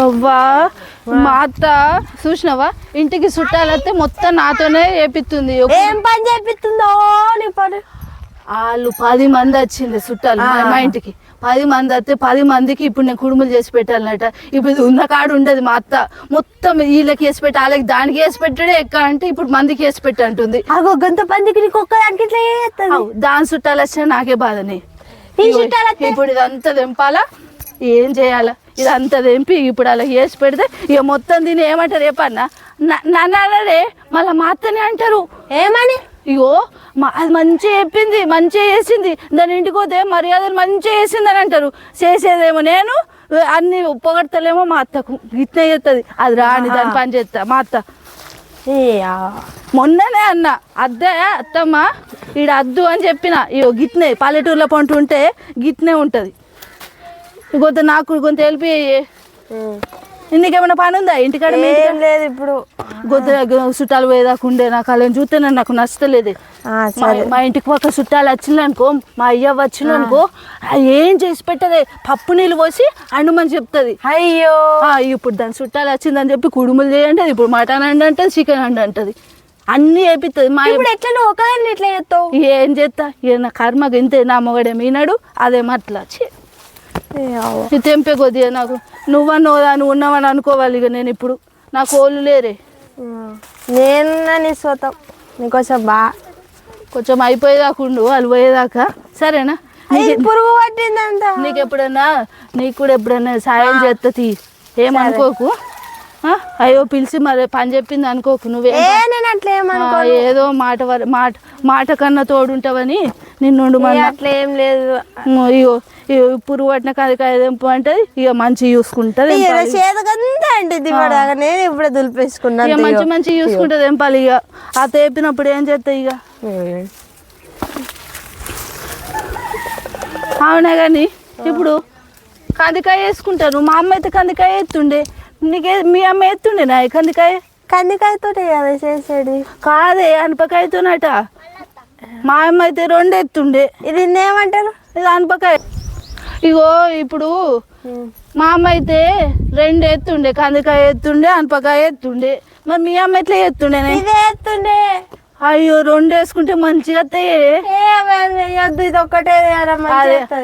అవ్వా మా అత్త చూసినావా? ఇంటికి చుట్టాలైతే మొత్తం నాతోనే వేపిస్తుంది ఏం పని చేపిస్తుందో నీ పని? వాళ్ళు పది మంది వచ్చింది చుట్టాలు మా- ఇంటికి. పది మంది వస్తే పది మందికి ఇప్పుడు నేను కుడుములు చేసి పెట్టాలన్నట. ఇప్పుడు ఉన్న కాడు ఉండదు మా అత్త. మొత్తం వీళ్ళకి వేసి పెట్టి వాళ్ళకి దానికి వేసి పెట్టడే ఎక్క అంటే ఇప్పుడు మందికి వేసి పెట్టి అంటుంది. అగో గంత పందికి నీకు దానికి దాని చుట్టాలు వచ్చినా నాకే బాధనే. ఇప్పుడు ఇదంతా తెంపాలా? ఏం చేయాలా? ఇదంతా తెంపి ఇప్పుడు అలా వేసి పెడితే ఇక మొత్తం దీన్ని ఏమంటారు రేపన్నా నన్ను అనరే మళ్ళీ మా అత్తనే అంటారు. ఏమని? ఇగో మా అది మంచిగా చెప్పింది మంచిగా చేసింది. దాని ఇంటికి పోతే మర్యాదలు మంచిగా చేసింది అని అంటారు. చేసేదేమో నేను అన్ని పొగడతలేమో మా అత్తకు. ఇట్నే చేస్తుంది అది రాని దాని పని చేస్తా మా అత్త. మొన్ననే అన్న అద్దే అత్తమ్మ ఈడ అద్దు అని చెప్పిన ఇగో గిట్నే పల్లెటూరులో పంట ఉంటే గిట్నే ఉంటుంది. కొంత నాకు కొంత హెల్ప్. నీకేమైనా పని ఉందా? ఇంటికాడ ఏం లేదు ఇప్పుడు. గొంత చుట్టాలు పోయేదాకా ఉండే. నాకు అలా చూస్తే నన్ను నాకు నచ్చలేదు మా సరే. మా ఇంటికి పక్క చుట్టాలు వచ్చిందనుకో మా అయ్య వచ్చిందనుకో ఏం చేసి పెట్టదే? పప్పు నీళ్ళు పోసి అండుమని చెప్తుంది. అయ్యో. ఇప్పుడు దాని చుట్టాలు వచ్చిందని చెప్పి కుడుములు చేయండి ఇప్పుడు మటన్ అండి అంటది చికెన్ అండి అంటది. అన్నీ వేపిస్తుంది మా ఇప్పుడు ఎట్లా నువ్వు ఒకదాన్ని ఎట్లా చేస్తావు? ఏం చేస్తా నా కర్మకి ఇంతే నా మొగడే మీనాడు అదేం అట్లా ఛీ, ఇది తెంపే కొద్దిగా నాకు. నువ్వన్నోదా నువ్వు ఉన్నావని అనుకోవాలి ఇక నేను ఇప్పుడు. నా కోళ్ళు లేరే. నేను నీ స్వతం. నీకోసం బా. కొంచెం అయిపోయేదాకా ఉండు వాళ్ళు పోయేదాకా. సరేనా? పురుగు పట్టిందంట. నీకు ఎప్పుడన్నా నీకు కూడా ఎప్పుడన్నా సాయం చేస్తుంది ఏమనుకోకు? అయ్యో పిలిచి మరి పని చెప్పింది అనుకోకు నువ్వే ఏదో మాట మాట మాట కన్నా తోడుంటావని నిన్నుండు అట్లా ఏం లేదు. ఇగో ఇగో పురుగు పట్టిన కదికాయ తెంపు అంటది ఇక మంచి చూసుకుంటది చేతకంతా అండి దివడాగా నేను ఇప్పుడు దులిపేసుకున్నాను ఇక మంచి మంచి చూసుకుంటది ఎంపాలి ఇక ఆ తేపినప్పుడు ఏం చేస్తాయి ఇక అవునా కానీ ఇప్పుడు కందికాయ వేసుకుంటారు. మా అమ్మ అయితే కందికాయ ఎత్తుండే నీకే మీ అమ్మ ఎత్తుండే నా కందికాయ? కందికాయతో కదా చేసేది. కాదే అనపకాయతోనట. మా అమ్మ అయితే రెండు ఎత్తుండే. ఇది ఏమంటారు ఇది అనపకాయ. ఇగో ఇప్పుడు మా అమ్మ అయితే రెండు ఎత్తుండే. కందికాయ ఎత్తుండే అనపకాయ ఎత్తుండే. మరి మీ అమ్మ ఎట్లా ఎత్తుండే ఇదే ఎత్తుండే. అయ్యో రెండు వేసుకుంటే మంచిగా వేయద్దు ఇది ఒక్కటే.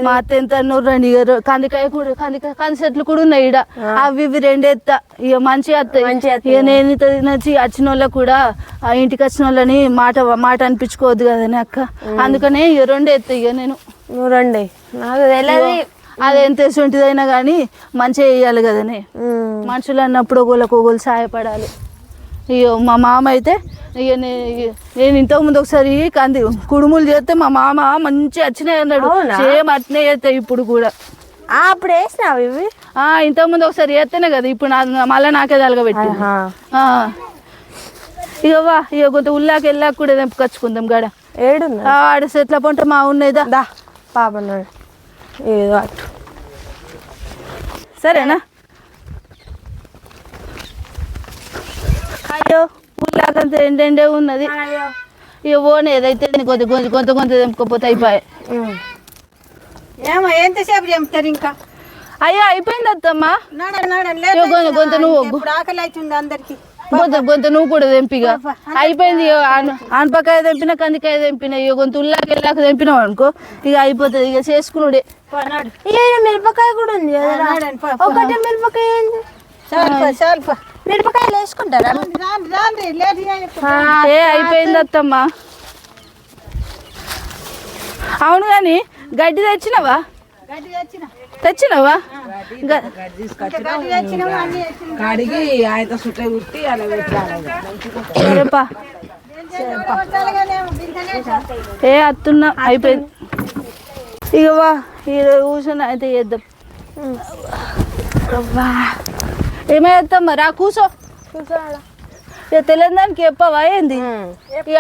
మా అత్త ఎంత నూరండి ఇక కందికాయ కూడా కందికాయ కంది చెట్లు కూడా ఉన్నాయి ఈడ. అవి ఇవి రెండు ఎత్తా. ఇక మంచిగా వస్తాయి. ఇక నేను తినొచ్చి వచ్చిన వాళ్ళకి కూడా ఆ ఇంటికి వచ్చిన వాళ్ళని మాట మాట అనిపించుకోవద్దు కదని అక్క. అందుకనే ఇక రెండు ఎత్తా ఇక నేను. నువ్వు రండి నాకు తెలియదు అది ఎంత ఎటువంటిదైనా కానీ మంచిగా వేయాలి కదనే. మనుషులు అన్నప్పుడు ఒకళ్ళకి ఒకళ్ళు సహాయపడాలి ఇక మా మామ అయితే ఇక నేను ఇంతకు ముందు ఒకసారి కంది కుడుములు చేస్తే మా మామ మంచిగా వచ్చినాయి అన్నాడు? సేమ్ అట్నే చేస్తాయి ఇప్పుడు కూడా. అప్పుడు వేసినావు ఇవి? ఆ ఇంతకు ముందు ఒకసారి చేస్తేనే కదా ఇప్పుడు నా మళ్ళీ నాకే తలగబెట్టి. ఇక వా ఇక కొంత ఉల్లాకి వెళ్ళాక కూడా తెంపుకొచ్చుకుందాం గడ. ఏడుందా? ఆ, ఆడ సెట్ల పంట మా ఉన్నదా దా పాప నడు. ఏదో అటు సరేనా? అయ్యో ఉల్లాకంత ఎండెండే ఉన్నది. ఇక పోనీ ఏదైతే కొంత కొంత కొంత కొంత తెంపుకోపోతే అయిపోయాయి. ఏమో ఎంతసేపు చెప్తారు ఇంకా? అయ్యో అయిపోయింది అత్తమ్మా. గొంత- గొంత నువ్వు ఆకలి అవుతుంది అందరికి. కొంత కొంత నువ్వు కూడా తెంపిగా అయిపోయింది ఆనపకాయ తెంపిన కందికాయ తెంపిన ఇక కొంత ఉల్లాకి వెళ్ళాక తెంపినావు అనుకో ఇక అయిపోతుంది ఇక చేసుకున్నాడే మిరపకాయ కూడా ఉంది. ఒకటే మిరపకాయ మిరపకాయలు వేసుకుంటారా. ఏ అయిపోయింది అత్తమ్మా. అవును కానీ గడ్డి తెచ్చినవా? గడ్డి తెచ్చిన. తెచ్చినవా. కడిగి ఆయన చుట్ట కుట్టి అలా పెట్టాలి. ఏ అత్తున్నా అయిపోయింది. ఇక వా ఇక కూర్చొని అయితే చేద్దాం. అవ్వా. ఏమే చేద్దాం మరి ఆ కూసో. ఇక తెలియని దానికి చెప్పవా? ఏంది?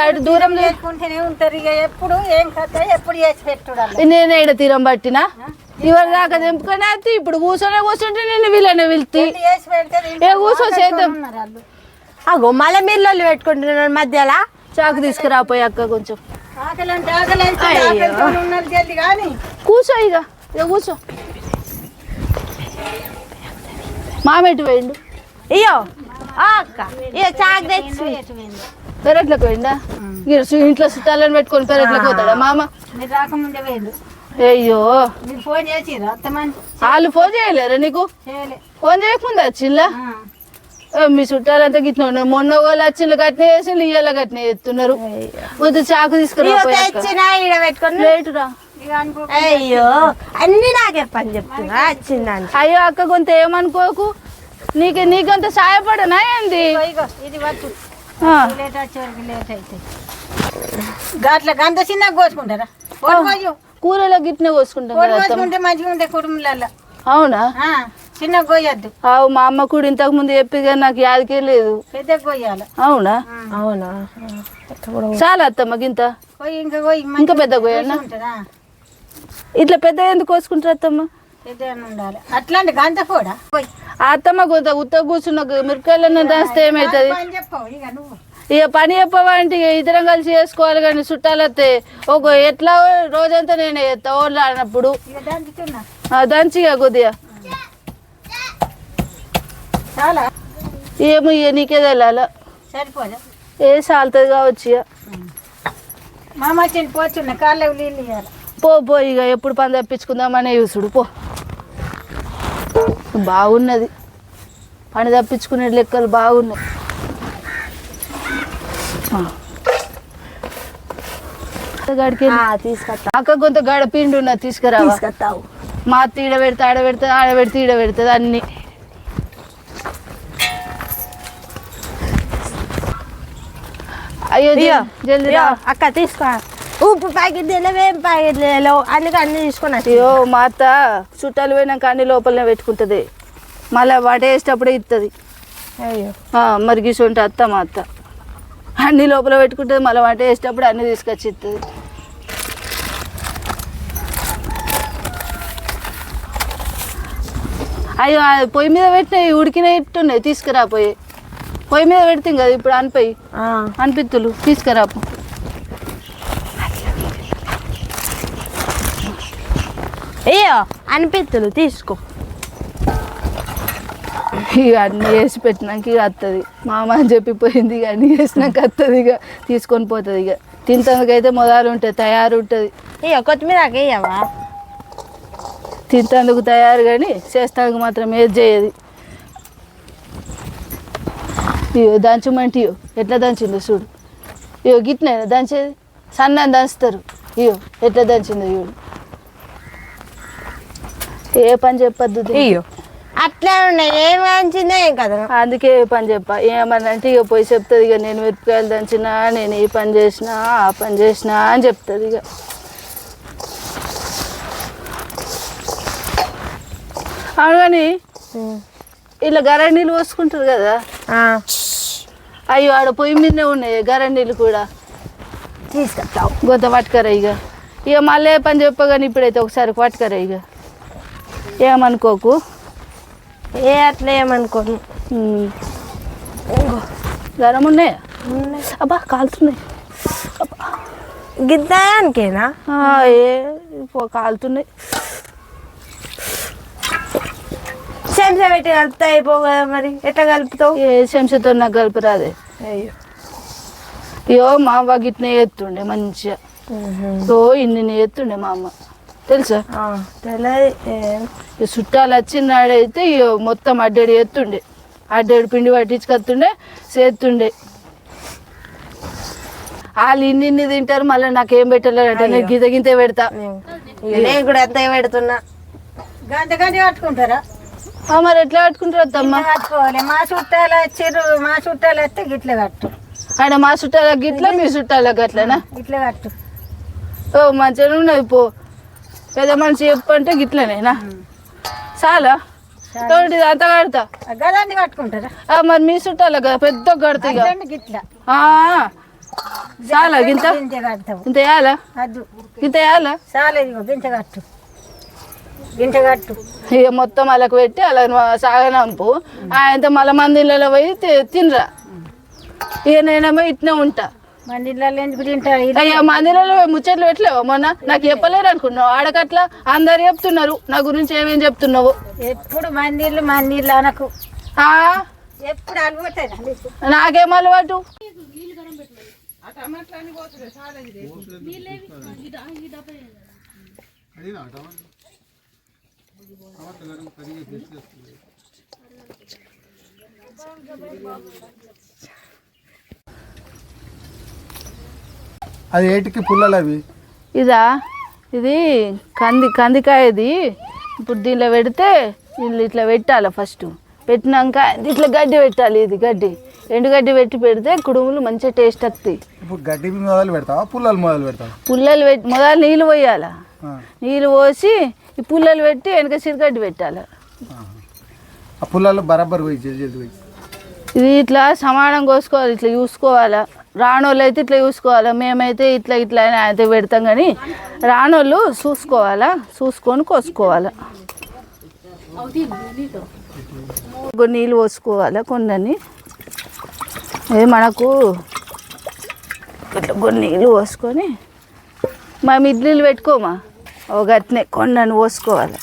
అటు దూరం లేదు చేసుకుంటూనే ఉంటారు ఇక. ఎప్పుడు ఏం కథ? ఎప్పుడు చేసి పెట్టుడాలి నేనే ఇక్కడ తీరం పట్టినా? ఇవరి దాకా తెంపుకొని అయితే ఇప్పుడు కూర్చొనే కూర్చుంటే నేను వీళ్ళనే వెళ్తే ఏ కూర్చో చేద్దాం. అగో మళ్ళీ మీరు పెట్టుకుంటున్నారు మధ్యలో. చాకు తీసుకురాపోయి అక్క కొంచెం. కూర్చో ఇక కూర్చో మామెటు పోయిండు? ఇయ్యో ఆ అక్క. ఇయ్యో చాక్ తెచ్చి. పెరట్లకు పోయిండా? మీరు సు- ఇంట్లో చుట్టాలని పెట్టుకొని పెరట్లకు పోతాడా మామ? మీరు రాకముందే వేయండు అయ్యో. ఫోన్ అంతమంది వాళ్ళు ఫోన్ చేయలేరా నీకు? ఫోన్ చేయకుండా వచ్చిల్లా. ఏ, మీ చుట్టాలంతా గిట్ల ఉన్నారు. మొన్న వాళ్ళు వచ్చిండ్రు గట్నే వేసి ఇయ్యాల గట్నే ఎత్తున్నారు వద్దు చాకు తీసుకురా అయ్యో అన్ని నాకే పని చెప్తున్నా వచ్చిందంట అయ్యో అక్క కొంత ఏమనుకోకు? నీకు నీకంత సాయపడనా ఏంది? గాట్ల గంత చిన్న కోసుకుంటారా? కూరలో గిట్నే కోసుకుంటాం మంచిగా ఉంటే కుటుంబాలలో అవునా? చిన్న కోయద్దు. అవు మా అమ్మ కూడా ఇంతకు ముందు చెప్పి కానీ నాకు యాదకే లేదు. పెద్ద కోయాలి. అవునా? అవునా? చాలా అత్తమ్మ గింత. కోయి ఇంకా పెద్ద ఉంటుందా ఇట్లా పెద్ద ఎందుకు కోసుకుంటారు అత్తమ్మ? ఉండాలి. అట్లాంటి గంత కూడా. అత్తమ్మ కొంత ఉత్త కూర్చున్న మిరకాయలన్న దాస్తే ఏమవుతుంది పని చెప్పవు ఇక పని చెప్పవంటే ఇక ఇద్దరం కలిసి చేసుకోవాలి కానీ చుట్టాలు వస్తే ఒక ఎట్లా రోజంతా నేను చేస్తా ఓళ్ళు దంచిగా కొద్దిగా చాలా. ఏమో ఇక నీకే తెలాల ఏ సాలుతుంది కావచ్చు ఇక. మా మచ్చిని పోతున్నా కాళ్ళకు నీళ్ళు ఇవ్వాలి పో పో ఇక ఎప్పుడు పని తప్పించుకుందామనే చూసుడు పో. బాగున్నది. పని తప్పించుకునే లెక్కలు బాగున్నాయి. అక్క కొంత గడ పిండి ఉన్నది తీసుకురావా? తీసుకొస్తావు. మా అత్త ఈడ పెడితే ఆడ పెడుతుంది ఆడ పెడితే ఈడ పెడుతుంది అన్ని. అయ్యో జల్దీ అక్క తీసుకో. ఉప్పు ప్యాకెట్ లేవు ఏం ప్యాకెట్ లేవు అందుకే అన్ని తీసుకొని అయ్యో మా అత్త చుట్టాలు పోయినాక అన్ని లోపలనే పెట్టుకుంటుంది. మళ్ళీ వాట వేసేటప్పుడే ఇస్తుంది అయ్యో మరి గిసుంటే అత్త మా అత్త. అన్ని లోపల పెట్టుకుంటుంది మళ్ళీ వంట వేసేటప్పుడు అన్ని తీసుకొచ్చి ఇస్తుంది అయ్యో పొయ్యి మీద పెట్టినవి ఉడికిన ఇట్టున్నాయి తీసుకురా పోయి. పొయ్యి మీద పెడితే కదా ఇప్పుడు అనిపోయి. అనిపిత్తులు తీసుకురా అయ్యో అనిపిత్తులు తీసుకో. ఇక అన్నీ వేసి పెట్టినాక ఇక వస్తుంది మామ అని చెప్పిపోయింది ఇక అన్నీ వేసినాక వస్తుంది ఇక తీసుకొని పోతుంది ఇక. తింటందుకైతే మొదలు ఉంటుంది తయారు ఉంటుంది. అయ్యో కొత్తిమీర వేయవా తింటందుకు తయారు కానీ చేస్తానికి మాత్రం ఏది చేయదు. ఇయో దంచమంటే ఇయో ఎట్లా దంచిందో చూడు. ఇయో గిట్నే దంచేది. సన్న దంచుతారు. ఇయో ఎట్లా దంచిందో చూడు. ఏ పని చెప్పద్దు. అయ్యో. అట్లా ఉన్నాయి ఏం మంచిందో ఏం కదా అందుకే ఏ పని చెప్ప. ఏమన్నంటే ఇక పోయి చెప్తుంది ఇక నేను మిరపకాయలు దంచినా నేను ఈ పని చేసినా ఆ పని చేసినా అని చెప్తుంది ఇక. అవును కానీ ఇలా గర నీళ్ళు పోసుకుంటారు కదా? అయ్యో ఆడ పొయ్యి మీదనే ఉన్నాయి గర నీళ్ళు కూడా. తీసుకొస్తావు. గొంత పట్టుకరా ఇక. ఇక మళ్ళీ ఏ పని చెప్పగానే ఇప్పుడైతే ఒకసారి పట్టుకరా ఇక. ఏమనుకోకు? ఏ అట్లా ఏమనుకోను. గరం ఉన్నాయా. అబ్బా కాలుతున్నాయి. గిద్దానికేనా? ఏ పో- కాలుతున్నాయి. చెంచా పెట్టి కలిపితే అయిపో కదా మరి. ఎట్లా కలుపుతావు? ఏ చెంచాతో నాకు కలిపిరాదే. అయ్యో. అయ్యో మా అవ్వ గిట్నే ఎత్తుండే మంచిగా. ఓ ఇన్ని ఎత్తుండే మా అమ్మ. తెలుసా? తెలియదు చుట్టాలు వచ్చినాడైతే మొత్తం అడ్డేడు ఎత్తుండే. అడ్డేడు పిండి పట్టించుకొస్తుండే చేస్తుండే వాళ్ళు ఇన్ని ఇన్ని తింటారు మళ్ళీ నాకేం పెట్టలేదంటే నేను గింత గింత పెడతా. నేను కూడా ఎంత పెడుతున్నా? గంట గంట కట్టుకుంటారా ఆ, మరి ఎట్లా కట్టుకుంటారు అత్తమ్మ? కట్టుకోవాలి మా చుట్టాలు వచ్చిర్రు మా చుట్టాలు వస్తే గిట్ల కట్టు. ఆయన మా చుట్టాలకు గిట్లా మీ చుట్టాలకు అట్లనా? ఇట్లా కట్టు. ఓ మంచిగా ఉన్నది పో. పెద్ద మనిషి చెప్పంటే గిట్లనేనా చాలా? తోటి అంత కడతా? గదాన్ని కట్టుకుంటారా? మరి మీ చుట్టాలకు కదా పెద్ద కడతా చాలా కడతావు. ఇంత వేయాలా ఇంత వేయాలా చాలా గింజ కట్టు. ఇక మొత్తం అలాకు పెట్టి అలా సాగనంపు ఆయనతో మళ్ళీ మందిలో పోయి తి- తినరా? ఇక నేనేమో ఇట్నే ఉంటా. అయ్యా మందిరంలో ముచ్చట్లు పెట్టలేవా. మొన్న నాకు చెప్పలేరు అనుకున్నావు ఆడకట్లా అందరు చెప్తున్నారు. నా గురించి ఏమేం చెప్తున్నావు? ఎప్పుడు మందిళ్ళు మందిళ్ళు అనకు. ఆ, ఎప్పుడు అలవాటు నాకేం. అలవాటు? అది ఏటికి పుల్లలు అవి? ఇదా ఇది కంది కందికాయది. ఇప్పుడు దీనిలో పెడితే వీళ్ళు ఇట్లా పెట్టాలి ఫస్ట్. పెట్టినాక ఇట్లా గడ్డి పెట్టాలి ఇది గడ్డి. ఎండుగడ్డి పెట్టి పెడితే కుడుములు మంచిగా టేస్ట్ వస్తాయి. ఇప్పుడు గడ్డి మొదలు పెడతావా? పుల్లలు మొదలు పెడతావా? పుల్లలు పెట్టి మొదలు నీళ్ళు పోయాలా? నీళ్ళు పోసి ఈ పుల్లలు పెట్టి వెనక సిరిగడ్డి పెట్టాలి. ఆ పుల్లలు బరాబర్ పోయి. ఇది ఇట్లా సమానం కోసుకోవాలి ఇట్లా చూసుకోవాలా? రానోళ్ళు అయితే ఇట్లా చూసుకోవాలి? మేమైతే ఇట్లా ఇట్లా అని అయితే పెడతాం కానీ రానోళ్ళు చూసుకోవాలా? చూసుకొని కోసుకోవాలా? కొన్ని నీళ్ళు పోసుకోవాలా కొన్ని ఏ మనకు ఇట్లా కొన్ని నీళ్ళు పోసుకొని మేము ఇడ్లీలు పెట్టుకోమా? ఒక అట్నే కొండను పోసుకోవాలి?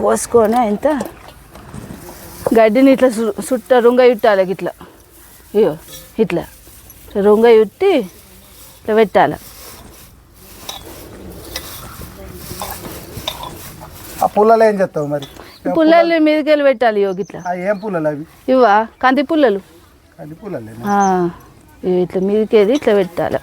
పోసుకొని ఇంత గడ్డిని ఇట్లా సు- సుట్ట రుంగ ఇట్లా ఇయో ఇట్లా ఇట్లా. రుంగ చుట్టి ఇట్లా పెట్టాలి. ఆ పుల్లలు ఏం చేస్తావు మరి? పుల్లలు మీదకి వెళ్ళి పెట్టాలి ఇగో ఇట్లా ఏం పుల్లలు అవి? ఇవా కంది పుల్లలు. అది పుల్లలే ఇట్లా మీదకేది ఇట్లా పెట్టాలి.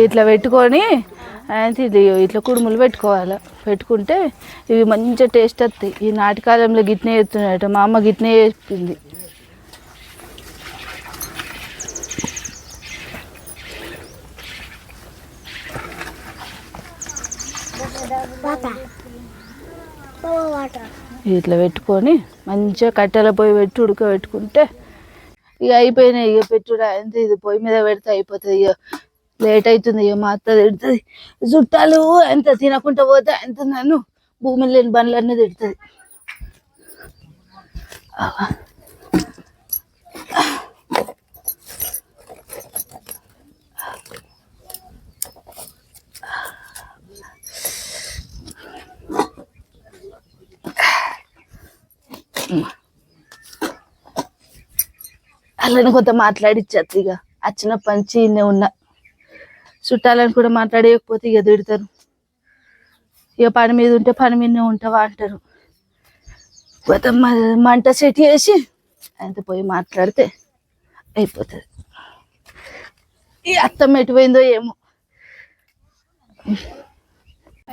ఇట్లా పెట్టుకొని అయితే ఇది ఇట్లా కుడుములు పెట్టుకోవాలి? పెట్టుకుంటే ఇవి మంచిగా టేస్ట్ వస్తాయి. ఈ నాటికాలంలో గిట్నే చేస్తున్నాయట మా అమ్మ గిట్నే చెప్పింది ఇట్లా పెట్టుకొని మంచిగా కట్టెల పొయ్యి పెట్టి ఉడకబెట్టుకుంటే ఇక అయిపోయినాయి ఇక పెట్టుడు అంతే ఇది పొయ్యి మీద పెడితే అయిపోతుంది ఇక. లేట్ అవుతుంది ఇక మా అత్త తిడుతుంది. చుట్టాలు ఎంత తినకుండా పోతే ఎంత నన్ను భూమి లేని బండ్లన్నీ తిడుతుంది. అలానే కొంత మాట్లాడిచ్చేది ఇక వచ్చిన పంచి ఉన్నా. చుట్టాలని కూడా మాట్లాడేయకపోతే ఇక తిడతారు. ఇక పని మీద ఉంటే పని మీదనే ఉంటావా అంటారు. కొత్త మంట సెట్ చేసి ఆయనతో పోయి మాట్లాడితే అయిపోతుంది. ఈ అత్తమ్మ ఎటుపోయిందో ఏమో.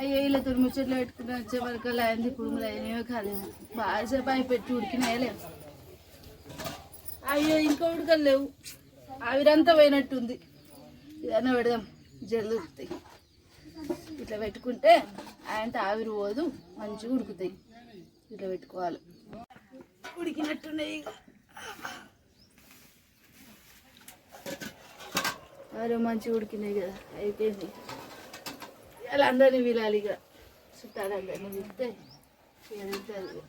అయ్యో ఇలా తురిమిచెట్లు పెట్టుకుని వచ్చే వరకు అయింది కుడుములు అయినాయో కాలేదు. బాగా సేపు పెట్టి ఉడికినాయలే అయ్యో ఇంకా ఉడకలేవు లేవు. ఆవిరంతా పోయినట్టుంది. ఇదన్నా పెడదాం. జల్లుతాయి. ఇట్లా పెట్టుకుంటే ఆయన ఆవిరి పోదు మంచిగా ఉడుకుతాయి. ఇట్లా పెట్టుకోవాలి. ఉడికినట్టున్నాయి ఇక. అరే మంచిగా ఉడికినాయి కదా అయిపోయింది. ఇలా అందరినీ వీలాలి ఇక. చుట్టాలందరినీ విస్తే ఇక తింటారు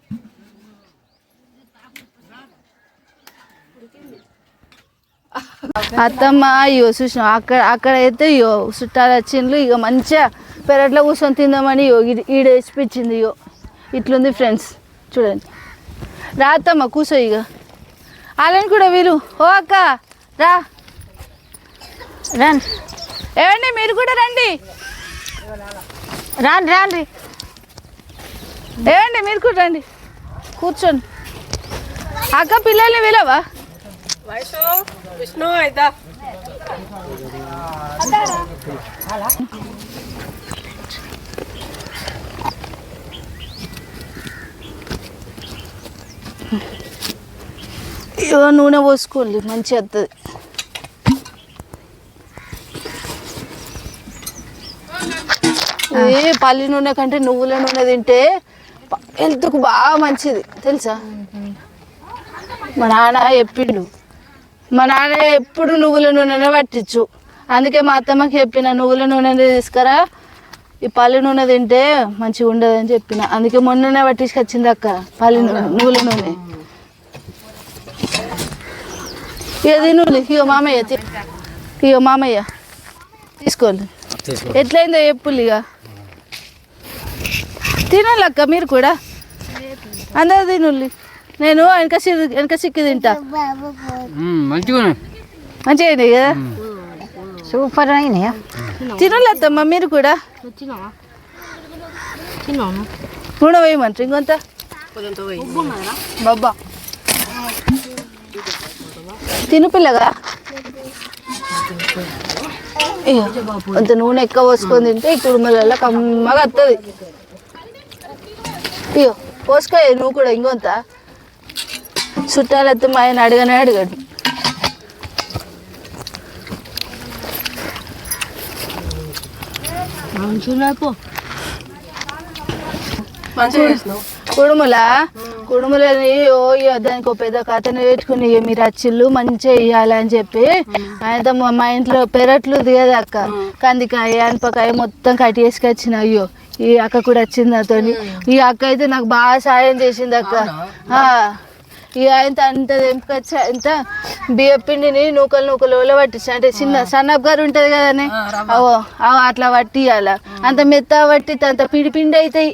అత్తమ్మ అయ్యో చూసినాం అక్కడ అక్కడ అయితే చుట్టాలు వచ్చిండ్రు. ఇక మంచిగా పెరట్లో కూర్చొని తిందామని ఇగో ఈడ- వేసిపించింది ఇగో. ఇట్లుంది ఫ్రెండ్స్. చూడండి. రా అత్తమ్మ కూర్చో ఇక వాళ్ళని కూడా వీలు. ఓ అక్క రా. రండి. ఏమండి మీరు కూడా రండి. రాండి రాండి ఏమండి మీరు కూడా రండి. కూర్చోండి. అక్క పిల్లల్ని విలవా ఏదో నూనె పోసుకోండి మంచిగా వస్తుంది ఇది పల్లి నూనె కంటే నువ్వుల నూనె తింటే హెల్త్కు బాగా మంచిది తెలుసా? మా నాన్న చెప్పిండు. మా నాన్న ఎప్పుడు నువ్వుల నూనెనే పట్టించు. అందుకే మా అత్తమ్మకి చెప్పిన నువ్వుల నూనె తీసుకురా ఈ పల్లి నూనె తింటే మంచిగా ఉండదు అని చెప్పిన. అందుకే మొన్ననే పట్టించుకొచ్చింది అక్క పల్లి నూనె నువ్వుల నూనె. ఇక తిను ఇక మామయ్య ఇక మామయ్య. తీసుకోండి. ఎట్లయిందో చెప్పులు ఇక తినాలక్క మీరు కూడా? అందరు తినుల్లి. నేను వెనక సి వెనక సిక్కి తింటా. మంచిగా మంచిగా కదా సూపర్ అయినాయా? తినలేద్దమ్మా మీరు కూడా? నూనె వేయమంటారు ఇంకొంత? బాబా తిను పిల్లగా. ఇయ్యో, కొంత నూనె ఎక్కువ పోసుకొని తింటే ఈ కుడుమలలో కమ్మగా వస్తుంది అయ్యో పోసుకో నువ్వు కూడా ఇంకొంత. చుట్టాలతో మా ఆయన అడగనే అడగడు. కుడుముల? కుడుములని ఓ దానికి ఒక పెద్ద కథను పెట్టుకుని మీరు అచ్చిళ్ళు మంచిగా ఇయ్యాలని చెప్పి ఆయనతో మా ఇంట్లో పెరట్లు దిగదు అక్క. కందికాయ అనపకాయ మొత్తం కట్టి వేసుకొచ్చిన అయ్యో ఈ అక్క కూడా వచ్చింది నాతోని. ఈ అక్క అయితే నాకు బాగా సాయం చేసింది అక్క. ఈ ఆయన అంత తెంపుకొచ్చి అంత బియ్య పిండిని నూకలు నూకలు ఒల పట్టించి. అంటే చిన్న సన్నప్ గారు ఉంటది కదనే? అవో అట్లా పట్టియాల అంత మెత్త పట్టి అంత పిండి పిండి అవుతాయి.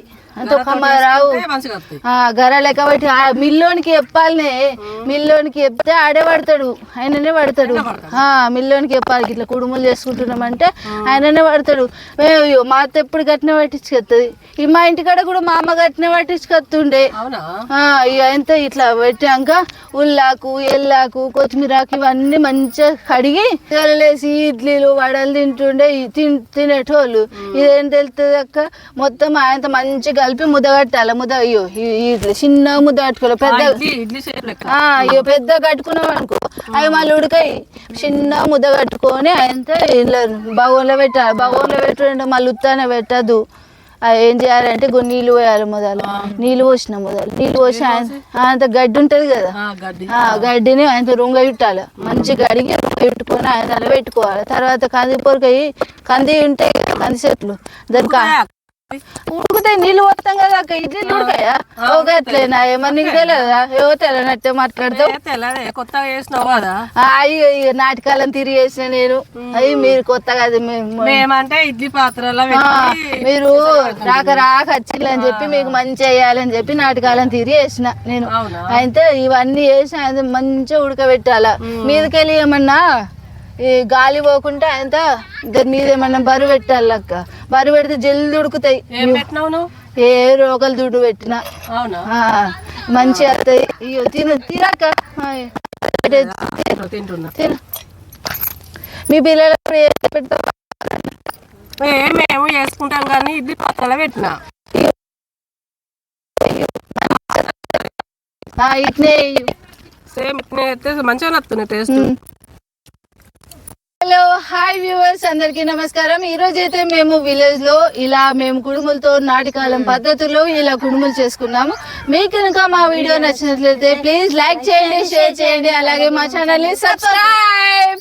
గర లెక్క పట్టి ఆ మిల్లోనికి చెప్పాలనే మిల్లోనికి చెప్తే ఆడే పడతాడు ఆయననే పడతాడు. ఆ, మిల్లోనికి చెప్పాలి ఇట్లా కుడుములు చేసుకుంటున్నామంటే ఆయననే పడతాడు. మా అత్త ఎప్పుడు గట్టిన పట్టించుకొస్తుంది ఈ మా ఇంటికాడ కూడా మా అమ్మ గట్టిన పట్టించుకొస్తుండే ఎంత ఇట్లా పెట్టాక ఉల్లాకు ఎల్లాకు కొత్తిమీరాకు ఇవన్నీ మంచిగా కడిగి తెల్లలేసి ఇడ్లీలు వడలు తింటుండే తినేటోళ్ళు. ఇదేం తెలుస్తుంది అక్క? మొత్తం ఆయనతో మంచిగా కలిపి ముద్ద కట్టాలి ముద్ద అయ్యో ఇట్లా చిన్న ముద్ద కట్టుకోవాలి. పెద్ద ఆ, ఇక పెద్ద కట్టుకున్నాం అనుకో. అవి మళ్ళీ ఉడకాయి. చిన్న ముద్ద కట్టుకొని ఆయనతో ఇలా బగోన్లో పెట్టాలి బగోన్లో పెట్టుంటే మళ్ళీ ఉత్తానే పెట్టద్దు ఆ, ఏం చేయాలంటే కొన్ని నీళ్ళు పోయాలి మొదలు నీళ్ళు పోసిన మొదలు నీళ్ళు పోసి ఆయన అంత గడ్డి ఉంటది కదా? ఆ గడ్డిని ఆయన రొంగ చుట్టాలి. మంచి గడిగి రొంగ చుట్టుకొని ఆయన పెట్టుకోవాలి. తర్వాత కంది పొరకాయి కంది ఉంటాయి కదా, కంది చెట్లు. దానికి ఉడుకుతాయి నీళ్ళు పోతాం కదా అక్క. ఇడ్లీ ఉడకాయా ఒక అట్లేనా ఏమన్నా నీకు తెలియదా ఏవో తెలియనట్టే మాట్లాడతావు. కొత్తగా చేసినావు కదా. అయ్యో ఇక నాటకాలను తిరిగి వేసిన నేను. అయ్యి మీరు కొత్తగా మేమంటే ఇడ్లీ పాత్రలో మీరు రాక రాక వచ్చిందని చెప్పి మీకు మంచి వేయాలని చెప్పి నాటకాలను తిరిగి వేసిన నేను. అయితే ఇవన్నీ ఆయన మంచిగా ఉడకబెట్టాల. మీదకెళ్ళి ఏమన్నా ఈ గాలి పోకుంటే ఆయన దాని మీద ఏమన్నా బరువు పెట్టాలి అక్క. బరువు పెడితే జల్ది ఉడుకుతాయి. ఏం రోగలు దుడ్డు పెట్టినా. మంచిగా వస్తాయి. అయ్యో తిను తినక్క. మీ పిల్లలు మేము చేసుకుంటాం కానీ ఇడ్లీ పాత్రలో పెట్టినా. ఇట్నే. సేమ్ ఇట్నే అయితే మంచిగా నచ్చుతున్నాయి టేస్ట్. హలో హాయ్ వ్యూవర్స్ అందరికీ నమస్కారం. ఈ రోజు అయితే మేము విలేజ్లో ఇలా మేము కుడుములతో నాటికాలం పద్ధతిలో ఇలా కుడుములు చేసుకున్నాము. మీకు కనుక మా వీడియో నచ్చినట్లయితే ప్లీజ్ లైక్ చేయండి షేర్ చేయండి అలాగే మా ఛానల్ని సబ్స్క్రైబ్